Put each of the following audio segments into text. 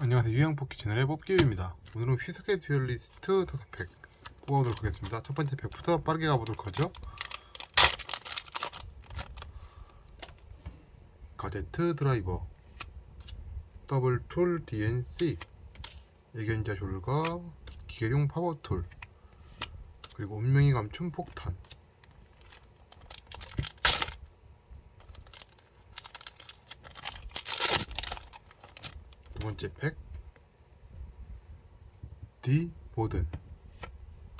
안녕하세요. 유양뽑기 채널의 뽑기입니다. 오늘은 휘석의 듀얼리스트 다섯 팩 뽑아보도록 하겠습니다. 첫 번째 팩부터 빠르게 가보도록 하죠. 가제트 드라이버 더블 툴 DNC 예견자 졸가 기계용 파워툴 그리고 운명이 감춘 폭탄 두 번째 팩. D 보든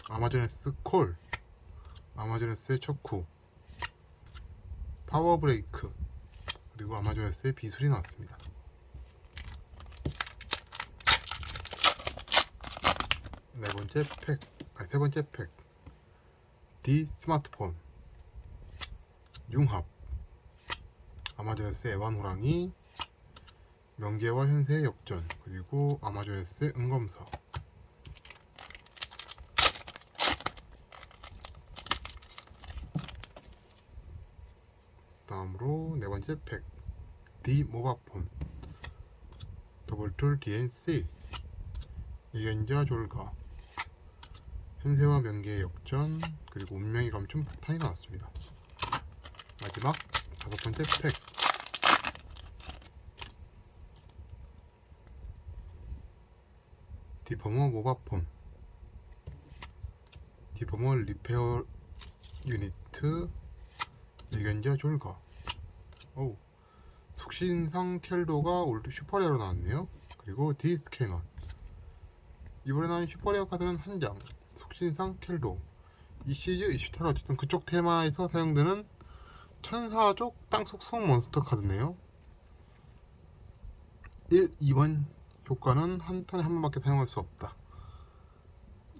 아마존에스 콜. 아마존에스의 척후. 파워 브레이크. 그리고 아마존에스의 비술이 나왔습니다. 네 번째 팩. 아니 세 번째 팩. D 스마트폰. 융합. 아마존에스 애완 호랑이 명계와 현세의 역전 그리고 아마존에스의 은검사 다음으로 네 번째 팩 D 모바폰 더블툴 DNC 예견자 졸가 현세와 명계의 역전 그리고 운명이 감춘 폭탄이 나왔습니다. 마지막 다섯 번째 팩 디버머 모바폰 디버머 리페어 유니트 예견자 졸가 오 숙신상 켈도가 올드 슈퍼레어로 나왔네요. 그리고 디스캐넌 이번에 나온 슈퍼레어 카드는 한장 숙신상 켈도. 이 시즈 이슈타라 어쨌든 그쪽 테마에서 사용되는 천사족 땅속성 몬스터 카드네요. 1, 2번 효과는 한 턴에 한 번밖에 사용할 수 없다.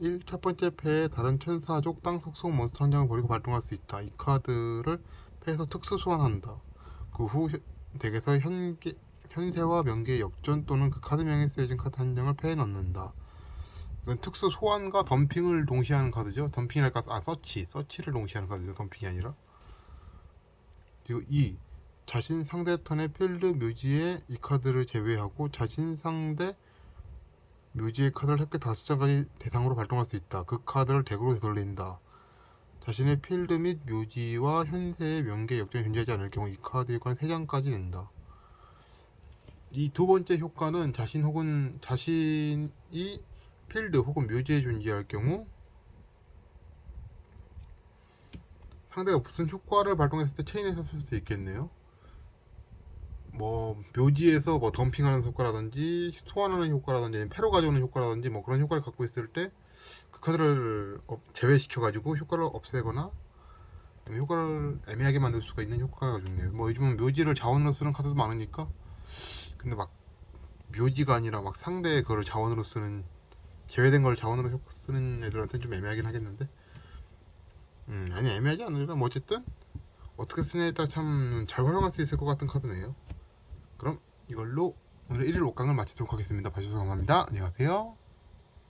1. 첫 번째 패에 다른 천사족 땅 속성 몬스터 한 장을 버리고 발동할 수 있다. 이 카드를 패에서 특수 소환한다. 그 후 덱에서 현계, 현세와 명계의 역전 또는 그 카드명에 쓰여진 카드 한 장을 패에 넣는다. 이건 특수 소환과 덤핑을 동시에 하는 카드죠. 덤핑이랄까, 아, 서치. 서치를 동시에 하는 카드죠. 덤핑이 아니라. 그리고 2. 자신 상대 턴의 필드 묘지에 이 카드를 제외하고 자신 상대 묘지의 카드를 합계 5장까지 대상으로 발동할 수 있다. 그 카드를 덱으로 되돌린다. 자신의 필드 및 묘지와 현세의 명계 역전이 존재하지 않을 경우 이 카드 효과는 3장까지 낸다. 이 두 번째 효과는 자신 혹은 자신이 필드 혹은 묘지에 존재할 경우 상대가 무슨 효과를 발동했을 때 체인에서 쓸 수 있겠네요. 뭐 묘지에서 뭐 덤핑하는 효과라든지 소환하는 효과라든지 패로 가져오는 효과라든지 뭐 그런 효과를 갖고 있을 때 그 카드를 업- 제외시켜 가지고 효과를 없애거나 효과를 애매하게 만들 수가 있는 효과가 좋네요. 뭐 요즘은 묘지를 자원으로 쓰는 카드도 많으니까 근데 막 묘지가 아니라 막 상대 그걸 자원으로 쓰는 제외된 걸 자원으로 효- 쓰는 애들한테는 좀 애매하긴 하겠는데 음 아니 애매하지 않으려 뭐 어쨌든 어떻게 쓰냐에 따라 참 잘 활용할 수 있을 것 같은 카드네요. 그럼 이걸로 오늘 1일 5강을 마치도록 하겠습니다. 봐주셔서 감사합니다. 안녕하세요.